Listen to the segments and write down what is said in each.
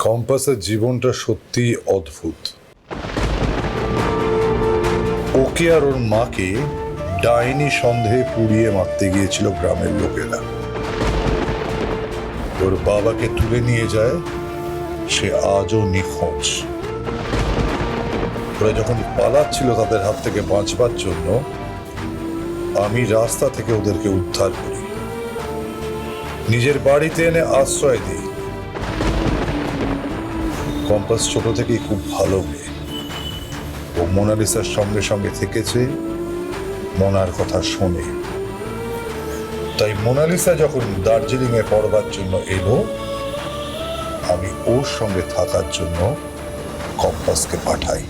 কম্পাসের জীবনটা সত্যি অদ্ভুত। ওকে আর ওর মাকে ডাইনি সন্দেহে পুড়িয়ে মারতে গিয়েছিল গ্রামের লোকেরা। ওর বাবাকে তুলে নিয়ে যায়, সে আজও নিখোঁজ। ওরা যখন পালাচ্ছিল তাদের হাত থেকে বাঁচবার জন্য, আমি রাস্তা থেকে ওদেরকে উদ্ধার করি। নিজের বাড়িতে এনে আশ্রয় দিই। কম্পাস ছোট থেকেই খুব ভালো মেয়ে। ও মোনালিসার সঙ্গে সঙ্গে থেকেছে, মোনার কথা শোনে। তাই মোনালিসা যখন দার্জিলিং এ পড়বার জন্য এলো, আমি ওর সঙ্গে থাকার জন্য কম্পাসকে পাঠাই।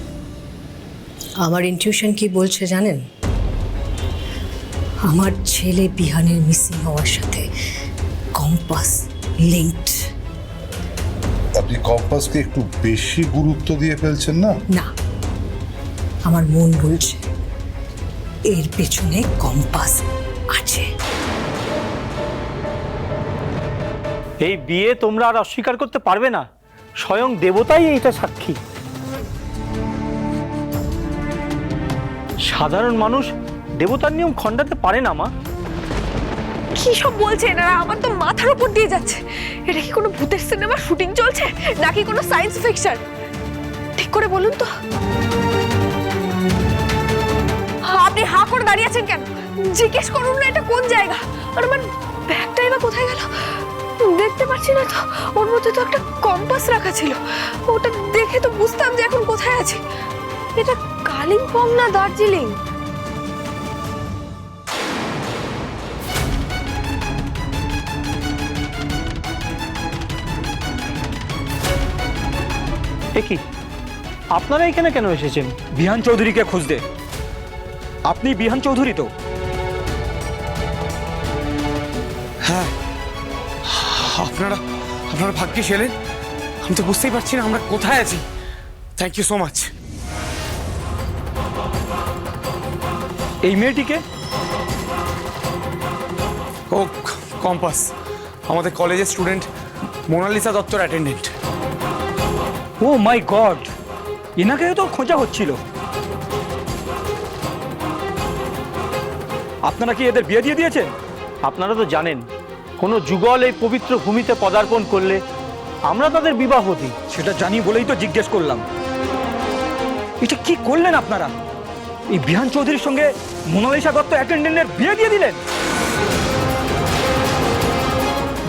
আমার ইনটিউশন কি বলছে জানেন? আমার ছেলে বিহানের মিসিং হওয়ার সাথে কম্পাস লিঙ্কড আপনি কম্পাসকে একটু বেশি গুরুত্ব দিয়ে ফেলছেন না? না। আমার মন বলছে এর পেছনে কম্পাস আছে। এই বিয়ে তোমরা আর অস্বীকার করতে পারবে না। স্বয়ং দেবতাই এইটা সাক্ষী। সাধারণ মানুষ দেবতার নিয়ম খণ্ডাতে পারে না মা। কি সব বলছে এনারা আমার তো মাথার উপর দিয়ে যাচ্ছে। এটা কি কোনো ভূতের সিনেমার শুটিং চলছে? নাকি কোনো সায়েন্স ফিকশন ঠিক করে বলুন তো। আপনি হা করে দাঁড়িয়ে আছেন কেন? জিজ্ঞেস করুন না এটা কোন জায়গা। আর আমার ব্যাগটাই বা কোথায় গেল? দেখতে পাচ্ছি না তো। ওর মধ্যে তো একটা কম্পাস রাখা ছিল। ওটা দেখে তো বুঝতাম যে এখন কোথায় আছি। এটা কালিম্পং না দার্জিলিং? এ আপনারা এখানে কেন এসেছেন? বিহান চৌধুরীকে খুঁজতে। আপনি বিহান চৌধুরী তো? হ্যাঁ। আপনারা আপনারা ভাগ্যিস এলেন আমি তো বুঝতেই পারছি না আমরা কোথায় আছি। থ্যাংক ইউ সো মাচ এই মেয়েটিকে? ও, কম্পাস। আমাদের কলেজের স্টুডেন্ট মোনালিসা দত্তর অ্যাটেন্ডেন্ট ও মাই গড এনাকে তো খোঁজা হচ্ছিল। আপনারা কি এদের বিয়ে দিয়ে দিয়েছেন? আপনারা তো জানেন কোনো যুগল এই পবিত্র ভূমিতে পদার্পণ করলে আমরা তাদের বিবাহ দিই। সেটা জানি বলেই তো জিজ্ঞেস করলাম। এটা কি করলেন আপনারা? এই বিহান চৌধুরীর সঙ্গে মোনালিসা দত্ত অ্যাটেন্ডেন্টের বিয়ে দিয়ে দিলেন?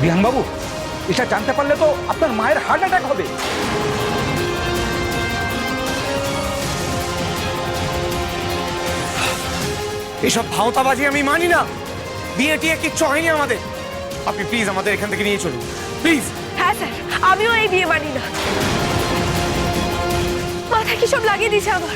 বিহান বাবু এটা জানতে পারলে তো আপনার মায়ের হার্ট অ্যাটাক হবে। এসব ভাওতাবাজি আমি মানি না। বিয়ে টিয়ে কিচ্ছু হয়নি আমাদের। আপনি প্লিজ আমাদের এখান থেকে নিয়ে চলুন। প্লিজ হ্যাঁ স্যার, আমিও এই বিয়ে মানি না। মাথা কি সব লাগিয়ে দিয়েছে আমার?